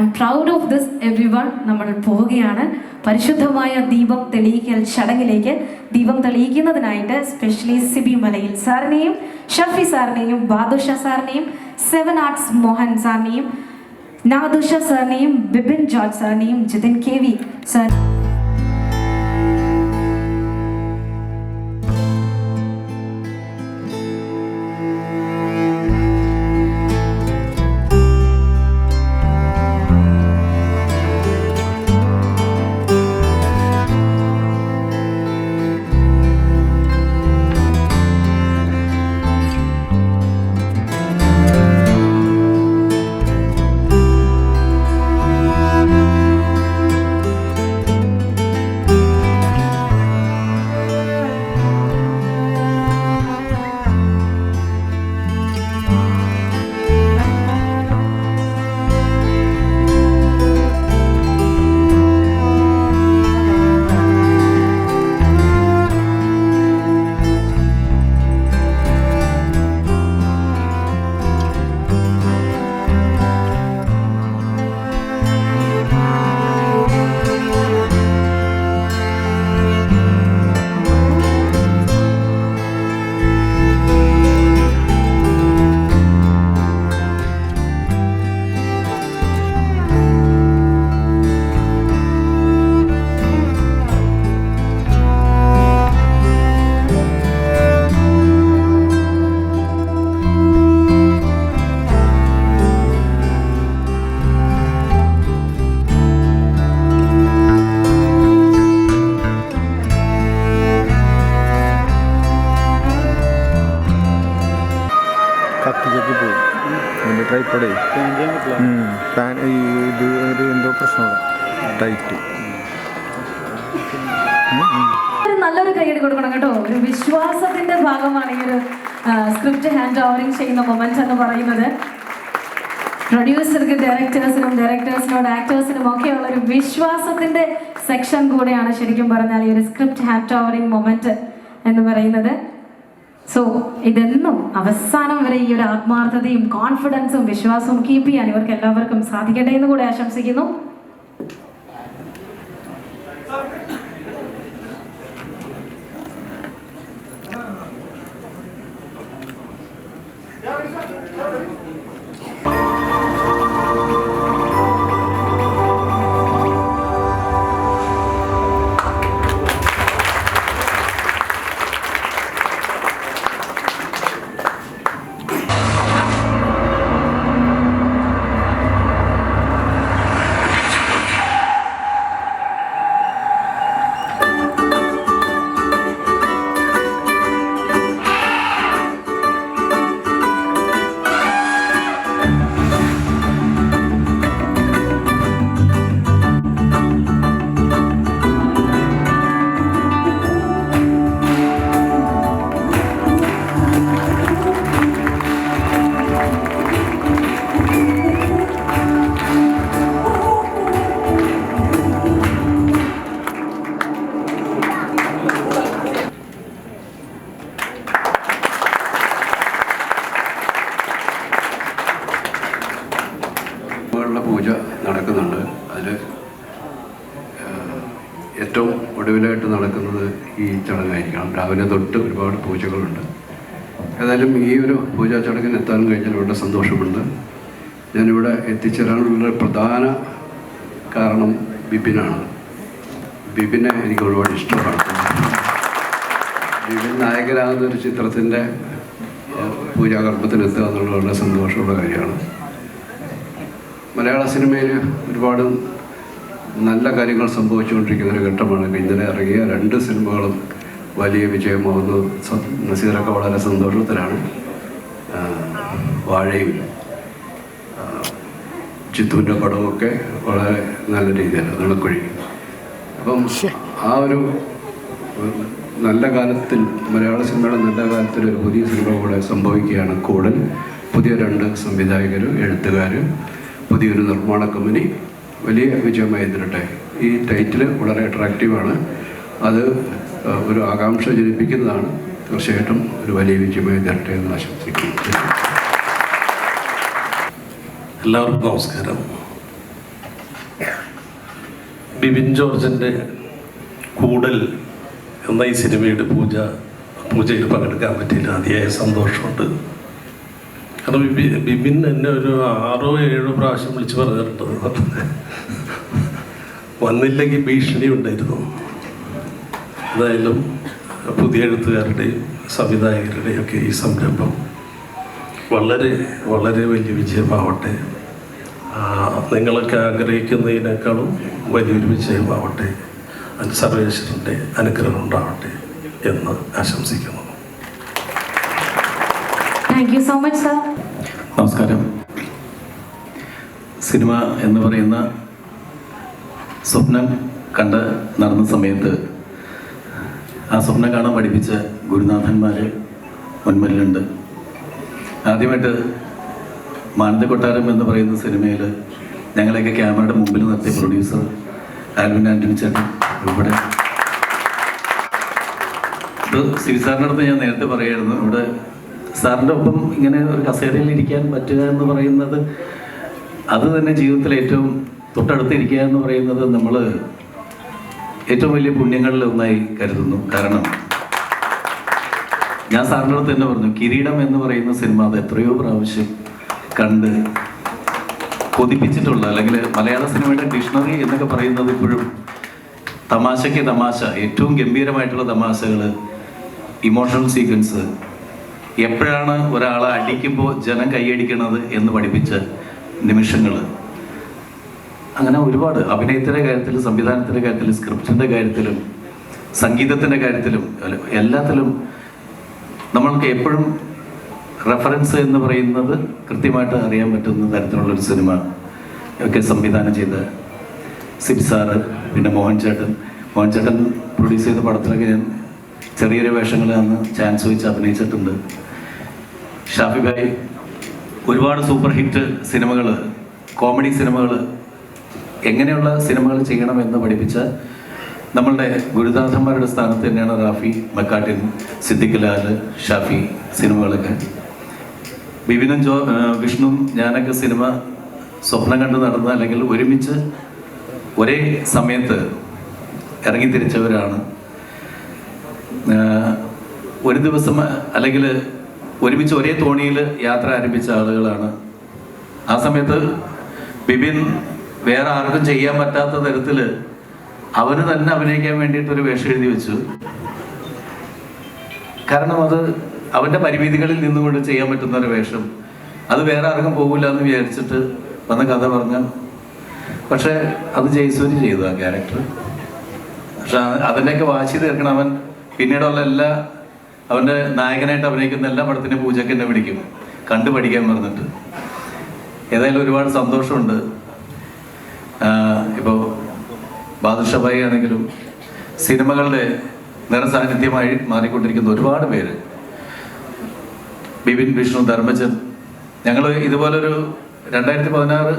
I am proud of this everyone നമ്മൾ പോവുകയാണ്. പരിശുദ്ധമായ ദീപം തെളിയിക്കൽ ചടങ്ങിലേക്ക്. ദീപം തെളിയിക്കുന്നതിനായിട്ട് സ്പെഷ്യലി സിബി മലയിൽ സാറിനെയും ഷഫി സാറിനെയും ബാദുഷ സാറിനെയും സെവൻ ആർട്സ് മോഹൻ സാറിനെയും നാദുഷ സാറിനെയും ബിപിൻ ജോർജ് സാറിനെയും ജിതിൻ കെ വി സാർ വിശ്വാസത്തിന്റെ ഭാഗമാണ് ഈ ഒരു സ്ക്രിപ്റ്റ് ഹാൻഡ് ഓവറിംഗ് ചെയ്യുന്ന മൊമെന്റ് എന്ന് പറയുന്നത്. പ്രൊഡ്യൂസർക്ക് ഡയറക്ടേഴ്സിനും ഡയറക്ടേഴ്സിനോട് ആക്ടേഴ്സിനും ഒക്കെയുള്ള ഒരു വിശ്വാസത്തിന്റെ സെക്ഷൻ കൂടെയാണ് ശരിക്കും പറഞ്ഞാൽ ഈ ഒരു സ്ക്രിപ്റ്റ് ഹാൻഡ് ഓവറിംഗ് മൊമെന്റ് എന്ന് പറയുന്നത്. സോ ഇതെന്നും അവസാനം വരെ ഈ ഒരു ആത്മാർത്ഥതയും കോൺഫിഡൻസും വിശ്വാസവും കീപ്പ് ചെയ്യാൻ ഇവർക്ക് എല്ലാവർക്കും സാധിക്കട്ടെ എന്ന് കൂടെ ആശംസിക്കുന്നു. നടക്കുന്നത് ഈ ചടങ്ങായിരിക്കണം. രാവിലെ തൊട്ട് ഒരുപാട് പൂജകളുണ്ട്. ഏതായാലും ഈ ഒരു പൂജാ ചടങ്ങിന് എത്താൻ കഴിഞ്ഞാൽ വളരെ സന്തോഷമുണ്ട് ഞാനിവിടെ എത്തിച്ചേരാനുള്ള പ്രധാന കാരണം ബിപിനാണ് ബിപിനെ എനിക്ക് ഒരുപാട് ഇഷ്ടമാണ്. ബിപിൻ നായകനാകുന്ന ഒരു ചിത്രത്തിന്റെ പൂജാകർമ്മത്തിന് എത്തുക എന്നുള്ളത് വളരെ സന്തോഷമുള്ള കാര്യമാണ്. മലയാള സിനിമയിൽ ഒരുപാട് നല്ല കാര്യങ്ങൾ സംഭവിച്ചുകൊണ്ടിരിക്കുന്ന ഒരു ഘട്ടമാണ്. ഇന്നലെ ഇറങ്ങിയ രണ്ട് സിനിമകളും വലിയ വിജയമാകുന്നു നസീറൊക്കെ വളരെ സന്തോഷത്തിലാണ്. വാഴയും ചിത്തുവിന്റെ പടമൊക്കെ വളരെ നല്ല രീതിയിലാണ് നുണക്കുഴി അപ്പം ആ ഒരു നല്ല കാലത്തിൽ മലയാള സിനിമയുടെ നല്ല കാലത്തിൽ ഒരു പുതിയ സിനിമ കൂടെ സംഭവിക്കുകയാണ് കൂടൽ. പുതിയ രണ്ട് സംവിധായകർ എഴുത്തുകാർ പുതിയൊരു നിർമ്മാണ കമ്പനി വലിയ വിജയമായി തരട്ടെ ഈ ടൈറ്റിൽ വളരെ അട്രാക്റ്റീവാണ് അത് ഒരു ആകാംക്ഷ ജനിപ്പിക്കുന്നതാണ്. തീർച്ചയായിട്ടും ഒരു വലിയ വിജയമായി തരട്ടെ എന്ന് ആശംസിക്കുന്നു. എല്ലാവർക്കും നമസ്കാരം. ബിബിൻ ജോർജിന്റെ കൂടൽ എന്ന ഈ സിനിമയുടെ പൂജ പൂജയിൽ പങ്കെടുക്കാൻ പറ്റിയില്ല. അതിയായ സന്തോഷമുണ്ട്. കാരണം ബിബി ബിബിൻ എന്നെ ഒരു ആറോ ഏഴോ പ്രാവശ്യം വിളിച്ച് പറഞ്ഞിട്ടുണ്ട്. വന്നില്ലെങ്കിൽ ഭീഷണി ഉണ്ടായിരുന്നു. എന്തായാലും പുതിയ എഴുത്തുകാരുടെയും സംവിധായകരുടെയും ഒക്കെ ഈ സംരംഭം വളരെ വളരെ വലിയ വിജയമാവട്ടെ. നിങ്ങളൊക്കെ ആഗ്രഹിക്കുന്നതിനേക്കാളും വലിയൊരു വിജയമാവട്ടെ. സർവേശ്വരന്റെ അനുഗ്രഹം ഉണ്ടാവട്ടെ എന്ന് ആശംസിക്കുന്നു. Thank you so much sir നമസ്കാരം. സിനിമ എന്ന് പറയുന്ന സ്വപ്നം കണ്ട് നടന്ന സമയത്ത് ആ സ്വപ്നം കാണാൻ പഠിപ്പിച്ച ഗുരുനാഥന്മാർ മുൻമല്ലുണ്ട്. ആദ്യമായിട്ട് മാനന്ദ കൊട്ടാരം എന്ന് പറയുന്ന സിനിമയിൽ ഞങ്ങളെയൊക്കെ ക്യാമറയുടെ മുമ്പിൽ നിർത്തിയ പ്രൊഡ്യൂസർ ആൽവിൻ ആന്റണി ചേട്ടൻ ഇവിടെ ഇത് സിവി സാറിന്റെ അടുത്ത് ഞാൻ നേരത്തെ പറയായിരുന്നു ഇവിടെ സാറിന്റെ ഒപ്പം ഇങ്ങനെ ഒരു കസേരയിൽ ഇരിക്കാൻ പറ്റുക എന്ന് പറയുന്നത് അത് തന്നെ ജീവിതത്തിൽ ഏറ്റവും തൊട്ടടുത്ത് ഇരിക്കുക എന്ന് പറയുന്നത് നമ്മൾ ഏറ്റവും വലിയ പുണ്യങ്ങളിൽ ഒന്നായി കരുതുന്നു. കാരണം ഞാൻ സാറിന്റെ അടുത്ത് തന്നെ പറഞ്ഞു കിരീടം എന്ന് പറയുന്ന സിനിമ അത് എത്രയോ പ്രാവശ്യം കണ്ട് കൊതിപ്പിച്ചിട്ടുള്ള അല്ലെങ്കിൽ മലയാള സിനിമയുടെ ഡിക്ഷണറി എന്നൊക്കെ പറയുന്നത് ഇപ്പോഴും തമാശയ്ക്ക് തമാശ ഏറ്റവും ഗംഭീരമായിട്ടുള്ള തമാശകൾ ഇമോഷണൽ സീക്വൻസ് എപ്പോഴാണ് ഒരാളെ അടിക്കുമ്പോൾ ജനം കൈയടിക്കണത് എന്ന് പഠിപ്പിച്ച നിമിഷങ്ങൾ? അങ്ങനെ ഒരുപാട് അഭിനയത്തിന്റെ കാര്യത്തിൽ സംവിധാനത്തിന്റെ കാര്യത്തിൽ സ്ക്രിപ്റ്റിന്റെ കാര്യത്തിലും സംഗീതത്തിന്റെ കാര്യത്തിലും എല്ലാത്തിലും നമ്മൾക്ക് എപ്പോഴും റെഫറൻസ് എന്ന് പറയുന്നത് കൃത്യമായിട്ട് അറിയാൻ പറ്റുന്ന തരത്തിലുള്ളൊരു സിനിമ ഒക്കെ സംവിധാനം ചെയ്ത സിബ് സാറ് പിന്നെ മോഹൻ ചേട്ടൻ. മോഹൻ ചേട്ടൻ പ്രൊഡ്യൂസ് ചെയ്ത പടത്തിലൊക്കെ ഞാൻ ചെറിയൊരു വേഷങ്ങളിൽ അന്ന് ചാൻസ് വെച്ച് അഭിനയിച്ചിട്ടുണ്ട്. ഷാഫി ഭായ് ഒരുപാട് സൂപ്പർ ഹിറ്റ് സിനിമകൾ കോമഡി സിനിമകൾ എങ്ങനെയുള്ള സിനിമകൾ ചെയ്യണമെന്ന് പഠിപ്പിച്ച നമ്മളുടെ ഗുരുദാസന്മാരുടെ സ്ഥാനത്ത് തന്നെയാണ് റാഫി മക്കാട്ടിൻ സിദ്ദിഖ് ലാൽ ഷാഫി സിനിമകളൊക്കെ. വിപിനും ജോ വിഷ്ണു ഞാനൊക്കെ സിനിമ സ്വപ്നം കണ്ട് നടന്ന അല്ലെങ്കിൽ ഒരുമിച്ച് ഒരേ സമയത്ത് ഇറങ്ങി തിരിച്ചവരാണ്. ഒരു ദിവസം അല്ലെങ്കിൽ ഒരുമിച്ച് ഒരേ തോണിയിൽ യാത്ര ആരംഭിച്ച ആളുകളാണ്. ആ സമയത്ത് ബിബിൻ വേറെ ആർക്കും ചെയ്യാൻ പറ്റാത്ത തരത്തിൽ അവന് തന്നെ അഭിനയിക്കാൻ വേണ്ടിയിട്ട് ഒരു വേഷം എഴുതി വെച്ചു. കാരണം അത് അവന്റെ പരിമിതികളിൽ നിന്നുകൊണ്ട് ചെയ്യാൻ പറ്റുന്ന ഒരു വേഷം. അത് വേറെ ആർക്കും പോകില്ല എന്ന് വിചാരിച്ചിട്ട് വന്ന കഥ പറഞ്ഞ. പക്ഷേ അത് ജയസൂരി ചെയ്തു ആ ക്യാരക്ടർ. പക്ഷെ അത് അതിന്റെയൊക്കെ വാശി തീർക്കണം. അവൻ പിന്നീടുള്ള എല്ലാ അവന്റെ നായകനായിട്ട് അഭിനയിക്കുന്ന എല്ലാ പടത്തിന്റെയും പൂജയ്ക്ക് എന്നെ വിളിക്കും കണ്ടു പഠിക്കാൻ പറഞ്ഞിട്ട്. ഏതായാലും ഒരുപാട് സന്തോഷമുണ്ട്. ഇപ്പോൾ ബാദുഷഭായി ആണെങ്കിലും സിനിമകളുടെ നിറസാന്നിധ്യമായി മാറിക്കൊണ്ടിരിക്കുന്ന ഒരുപാട് പേര്. ബിപിൻ വിഷ്ണു ധർമ്മജൻ. ഞങ്ങൾ ഇതുപോലൊരു രണ്ടായിരത്തി പതിനാറ്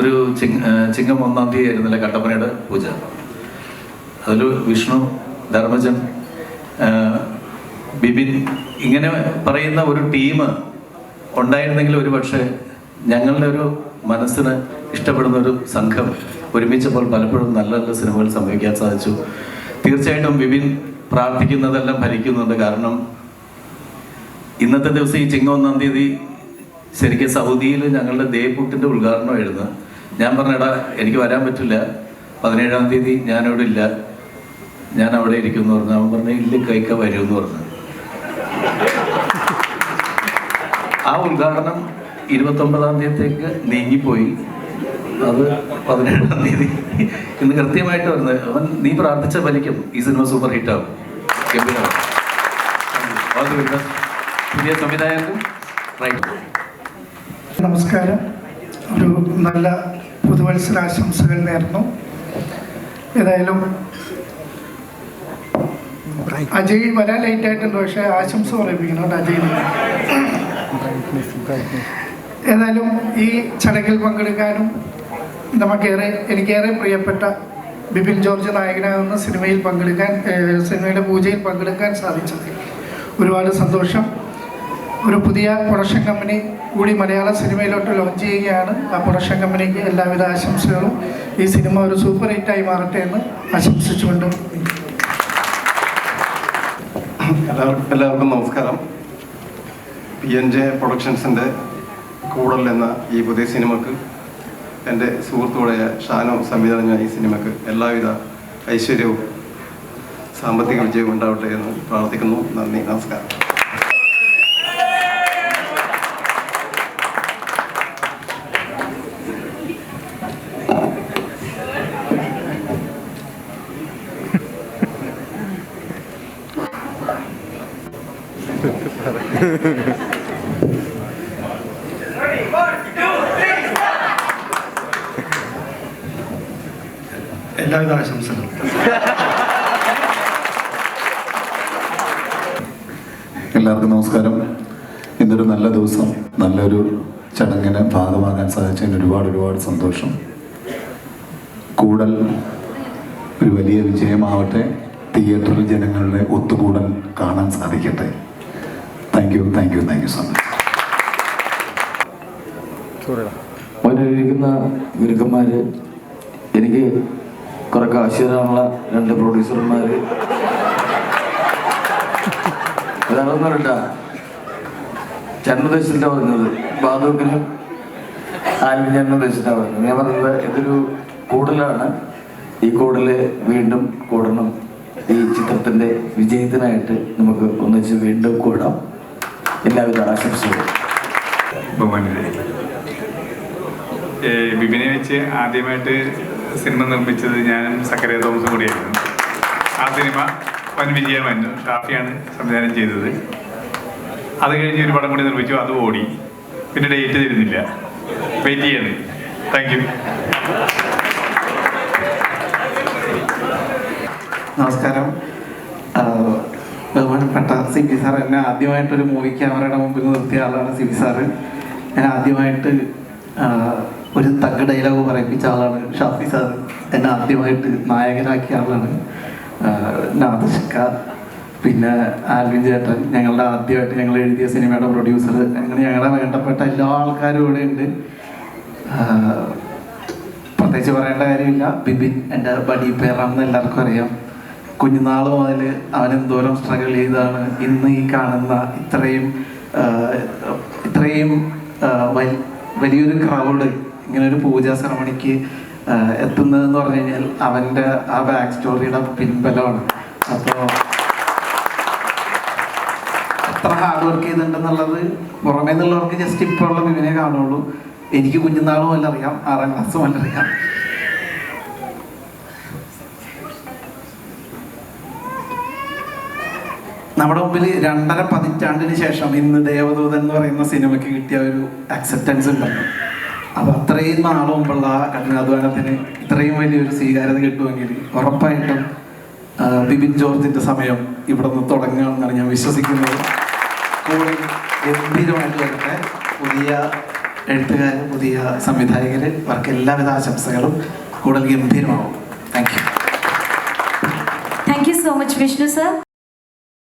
ഒരു ചിങ് ചിങ്ങം ഒന്നാം തീയതി ആയിരുന്നില്ല കട്ടപ്പനയുടെ പൂജ. അതിൽ വിഷ്ണു ധർമ്മജൻ ബിപിൻ ഇങ്ങനെ പറയുന്ന ഒരു ടീം ഉണ്ടായിരുന്നെങ്കിൽ ഒരു പക്ഷേ ഞങ്ങളുടെ ഒരു മനസ്സിന് ഇഷ്ടപ്പെടുന്ന ഒരു സംഘം ഒരുമിച്ചപ്പോൾ പലപ്പോഴും നല്ല നല്ല സിനിമകൾ സംഭവിക്കാൻ സാധിച്ചു. തീർച്ചയായിട്ടും ബിപിൻ പ്രാർത്ഥിക്കുന്നതെല്ലാം ഭരിക്കുന്നുണ്ട്. കാരണം ഇന്നത്തെ ദിവസം ഈ ചിങ്ങ ഒന്നാം തീയതി ശരിക്കും സൗദിയിൽ ഞങ്ങളുടെ ദേപുട്ടിന്റെ ഉദ്ഘാടനമായിരുന്നു. ഞാൻ പറഞ്ഞടാ എനിക്ക് വരാൻ പറ്റില്ല. പതിനേഴാം തീയതി ഞാനവിടെ ഇല്ല. ഞാൻ അവിടെ ഇരിക്കും എന്ന് പറഞ്ഞു. അവൻ പറഞ്ഞു ഇല്ല കൈക്ക വരും എന്ന് പറഞ്ഞു. ആ ഉദ്ഘാടനം ഇരുപത്തൊമ്പതാം തീയതിക്ക് നീങ്ങിപ്പോയി. അത് പതിനേഴാം തീയതി. ഇന്ന് കൃത്യമായിട്ട് വരുന്നത്. അവൻ നീ പ്രാർത്ഥിച്ച ഫലിക്കും ഈ സിനിമ സൂപ്പർ ഹിറ്റാവും ആവും. പുതിയ സംവിധായകർക്കും നമസ്കാരം. ഒരു നല്ല പുതുവത്സരാശംസകൾ നേർന്നു. ഏതായാലും അജയ് വരാൻ ലേറ്റ് ആയിട്ടുണ്ട് പക്ഷേ ആശംസ പറയിപ്പിക്കണം അജയ് ഏതായാലും ഈ ചടങ്ങിൽ പങ്കെടുക്കാനും നമുക്കേറെ എനിക്കേറെ പ്രിയപ്പെട്ട ബിപിൻ ജോർജ് നായകനാകുന്ന സിനിമയിൽ പങ്കെടുക്കാൻ സിനിമയുടെ പൂജയിൽ പങ്കെടുക്കാൻ സാധിച്ചത്. ഒരുപാട് സന്തോഷം. ഒരു പുതിയ പ്രൊഡക്ഷൻ കമ്പനി കൂടി മലയാള സിനിമയിലോട്ട് ലോഞ്ച് ചെയ്യുകയാണ്. ആ പ്രൊഡക്ഷൻ കമ്പനിക്ക് എല്ലാവിധ ആശംസകളും. ഈ സിനിമ ഒരു സൂപ്പർ ഹിറ്റായി മാറട്ടെ എന്ന് ആശംസിച്ചുകൊണ്ട് എല്ലാവർക്കും എല്ലാവർക്കും നമസ്കാരം. പി എൻ ജെ പ്രൊഡക്ഷൻസിന്റെ കൂടൽ എന്ന ഈ പുതിയ സിനിമക്ക് എന്റെ സുഹൃത്തുക്കളായ ഷാനോ സംവിധാനം ഞാൻ ഈ സിനിമക്ക് എല്ലാവിധ ഐശ്വര്യവും സാമ്പത്തിക വിജയവും ഉണ്ടാവട്ടെ എന്ന് പ്രാർത്ഥിക്കുന്നു. നന്ദി നമസ്കാരം. എല്ലാവിധ ആശംസകളും. എല്ലാവർക്കും നമസ്കാരം. ഇന്നൊരു നല്ല ദിവസം നല്ലൊരു ചടങ്ങിന് ഭാഗമാകാൻ സാധിച്ചതിന് ഒരുപാട് ഒരുപാട് സന്തോഷം. കൂടൽ ഒരു വലിയ വിജയമാവട്ടെ തിയേറ്ററിൽ ജനങ്ങളുടെ ഒത്തുകൂടൽ കാണാൻ സാധിക്കട്ടെ. Thank you thank you thank you so much വന്നിരിക്കുന്ന ഗുരുക്കന്മാര് എനിക്ക് കുറെ കാശ് തരാനുള്ള രണ്ട് അതൊന്നും ഇല്ല ജന്മദേശത്തിന്റെ പറഞ്ഞത്. ബാദുക്കിനും ആരും ജന്മദേശത്തിന്റെ പറഞ്ഞത്. ഞാൻ പറഞ്ഞത് ഇതൊരു കൂടലാണ്. ഈ കൂടൽ വീണ്ടും കൂടണം. ഈ ചിത്രത്തിന്റെ വിജയത്തിനായിട്ട് നമുക്ക് ഒന്നിച്ച് വീണ്ടും കൂടാം. എല്ലാവിധ ആശംസകളും ബിബിനെ വെച്ച് ആദ്യമായിട്ട് സിനിമ നിർമ്മിച്ചത് ഞാനും സക്കറിയ തോമസും കൂടിയായിരുന്നു. ആ സിനിമ വൻ വിജയമായിരുന്നു. ഷാഫിയാണ് സംവിധാനം ചെയ്തത്. അത് കഴിഞ്ഞ് ഒരു പടം കൂടി നിർമ്മിച്ചു. അത് ഓടി. പിന്നെ ഡേറ്റ് തരുന്നില്ല. വെയിറ്റ് ചെയ്യാണ്. താങ്ക് യു നമസ്കാരം. സി പി സാർ എന്നെ ആദ്യമായിട്ടൊരു മൂവി ക്യാമറയുടെ മുമ്പിൽ നിർത്തിയ ആളാണ് സി പി സാറ്. ഞാൻ ആദ്യമായിട്ട് ഒരു തഗ് ഡയലോഗ് പറയിപ്പിച്ച ആളാണ് ഷാഫി സാർ എന്നെ ആദ്യമായിട്ട് നായകനാക്കിയ ആളാണ് നാദശക്ക. പിന്നെ ആൽവിൻ ചേട്ടൻ ഞങ്ങളുടെ ആദ്യമായിട്ട് ഞങ്ങൾ എഴുതിയ സിനിമയുടെ പ്രൊഡ്യൂസർ അങ്ങനെ ഞങ്ങളുടെ വേണ്ടപ്പെട്ട എല്ലാ ആൾക്കാരും ഇവിടെ ഉണ്ട്. പ്രത്യേകിച്ച് പറയേണ്ട കാര്യമില്ല. ബിബിൻ എന്റെ ബഡി പേരാണെന്ന് എല്ലാവർക്കും അറിയാം. കുഞ്ഞുനാൾ മുതൽ അവൻ എന്തോരം സ്ട്രഗിൾ ചെയ്താണ് ഇന്ന് ഈ കാണുന്ന ഇത്രയും ഇത്രയും വലിയൊരു ക്രൗഡ് ഇങ്ങനെ ഒരു പൂജാ സെറമണിക്ക് എത്തുന്നതെന്ന് പറഞ്ഞു കഴിഞ്ഞാൽ അവന്റെ ആ ബാക്ക് സ്റ്റോറിയുടെ പിൻബലമാണ്. അപ്പോൾ എത്ര ഹാർഡ് വർക്ക് ചെയ്തിട്ടുണ്ടെന്നുള്ളത് പുറമേ നിന്നുള്ളവർക്ക് ജസ്റ്റ് ഇപ്പോൾ ഉള്ള ബിബിനെ കാണുള്ളൂ. എനിക്ക് കുഞ്ഞുനാളും അല്ല അറിയാം ആറാം ക്ലാസ്സും അല്ല അറിയാം. നമ്മുടെ മുമ്പിൽ രണ്ടര പതിറ്റാണ്ടിന് ശേഷം ഇന്ന് ദേവദൂതൻ എന്ന് പറയുന്ന സിനിമയ്ക്ക് കിട്ടിയ ഒരു അക്സെപ്റ്റൻസ് ഉണ്ടല്ലോ. അപ്പൊ അത്രയും നാൾ മുമ്പുള്ള കഠിനാധ്വാനത്തിന് ഇത്രയും വലിയൊരു സ്വീകാര്യത കിട്ടുമെങ്കിൽ ഉറപ്പായിട്ടും ബിബിൻ ജോർജിന്റെ സമയം ഇവിടെ നിന്ന് തുടങ്ങുകയാണെന്നാണ് ഞാൻ വിശ്വസിക്കുന്നത്. കൂടി ഗംഭീരമായിട്ട് വരട്ടെ പുതിയ എഴുത്തുകാർ പുതിയ സംവിധായകർ അവർക്ക് എല്ലാവിധ ആശംസകളും. കൂടുതൽ ഗംഭീരമാവും. Thank you thank you so much Vishnu sir